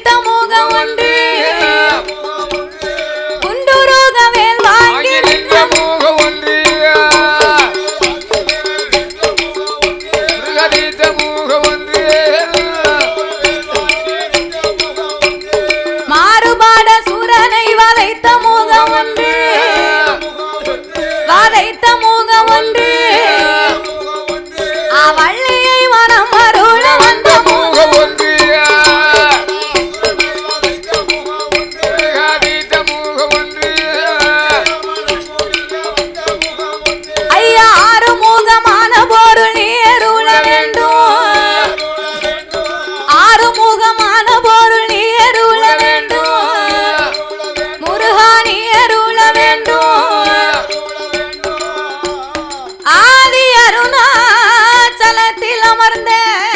தீர்த்த முகம் ஒன்று குண்டுரோகவேல் வாங்கி நின்ற முகம் ஒன்று தீர்த்த முகம் ஒன்று மாறுபாட தலத்தில் அமர்ந்தேன்.